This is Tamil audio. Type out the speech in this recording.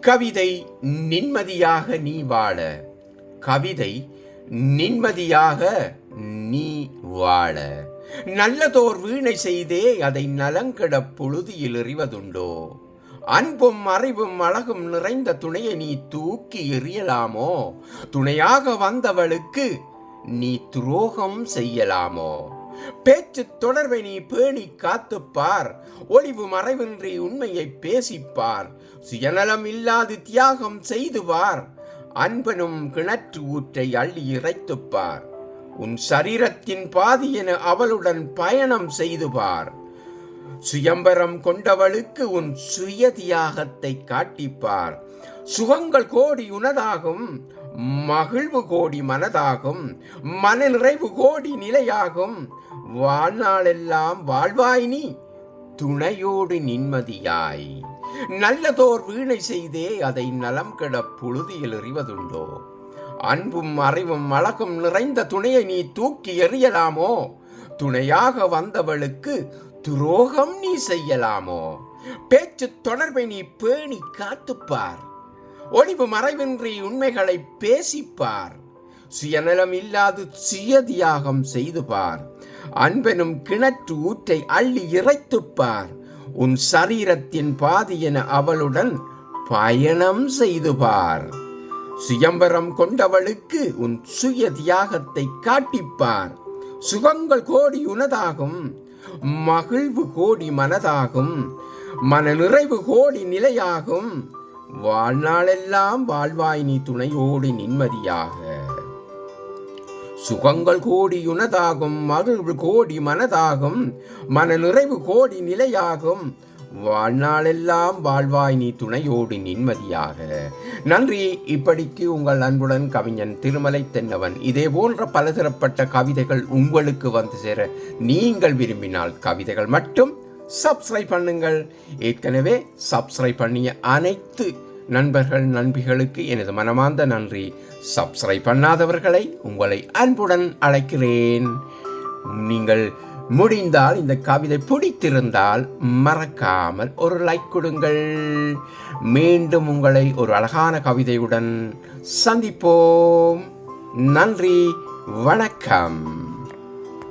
கவிதை நிம்மதியாக நீ வாழ. கவிதை நிம்மதியாக நீ வாழ. நல்லதோர் வீணை செய்தே அதை நலங்கெட புழுதியில் எறிவதுண்டோ? அன்பும் அறிவும் அழகும் நிறைந்த துணையை நீ தூக்கி எறியலாமோ? துணையாக வந்தவளுக்கு நீ துரோகம் செய்யலாமோ? பேச்சு தொடர்பை நீ பேணி காத்துப்பார். ஒளிவு மறைவின்றி உண்மையை பேசிப்பார். சுயநலம் இல்லாது தியாகம் செய்து பார் அன்பனும் கிணற்று ஊற்றை அள்ளி இறைத்துப்பார். உன் சரீரத்தின் பாதி என அவளுடன் பயணம் செய்து பார் சுயம்பரம் கொண்டவளுக்கு உன் சுய தியாகத்தை காட்டிப்பார். சுகங்கள் கோடி உனதாகும் மகிழ்வு கோடி மனதாகும் மன நிறைவு கோடி நிலையாகும். வாழ்நாளெல்லாம் வாழ்வாய் நீ துணையோடு நிம்மதியாய் நல்லதோர் வீணை செய்தே அதை நலம் கெட புழுதியில் எறிவதுண்டோ? அன்பும் அறிவும் அழகும் நிறைந்த துணையை நீ தூக்கி எறியலாமோ? துணையாக வந்தவளுக்கு துரோகம் நீ செய்யலாமோ? பேச்சு தொடர்பை நீ பேணி காத்துப்பார். ஒளிவு மறைவின்றி உண்மைகளை பேசிப்பார். சுயநலம் இல்லாது சுய தியாகம் செய்து பார் அன்பெனும் கிணற்று ஊற்றை அள்ளி இறைத்துப்பார். உன் சரீரத்தின் பாதி என அவளுடன் பயணம் செய்து பார். சுயம்பரம் கொண்டவளுக்கு உன் சுய தியாகத்தை காட்டிப்பார். சுகங்கள் கோடி உனதாகும் மகிழ்வு கோடி மனதாகும் மன நிறைவு கோடி நிலையாகும். வாழ்நாளெல்லாம் வாழ்வாய் நீ துணையோடு நிம்மதியாக சுகங்கள் கோடி உனதாகும் மகிழ்வு கோடி மனதாகும் மன நிறைவு கோடி நிலையாகும். வாழ்நாளெல்லாம் வாழ்வாய் நீ துணையோடு நிம்மதியாக நன்றி. இப்படிக்கு உங்கள் அன்புடன் கவிஞன் திருமலை தென்னவன். இதே போன்ற பலதரப்பட்ட கவிதைகள் உங்களுக்கு வந்து சேர நீங்கள் விரும்பினால் கவிதைகள் மட்டும் சப்ஸ்கிரைப் பண்ணுங்கள். ஏற்கனவே சப்ஸ்கிரைப் பண்ணிய அனைத்து நண்பர்கள் நண்பிகளுக்கு எனது மனமார்ந்த நன்றி. சப்ஸ்கிரைப் பண்ணாதவர்களை உங்களை அன்புடன் அழைக்கிறேன். நீங்கள் முடிந்தால் இந்த கவிதை பிடித்திருந்தால் மறக்காமல் ஒரு லைக் கொடுங்கள். மீண்டும் உங்களை ஒரு அழகான கவிதையுடன் சந்திப்போம். நன்றி வணக்கம்.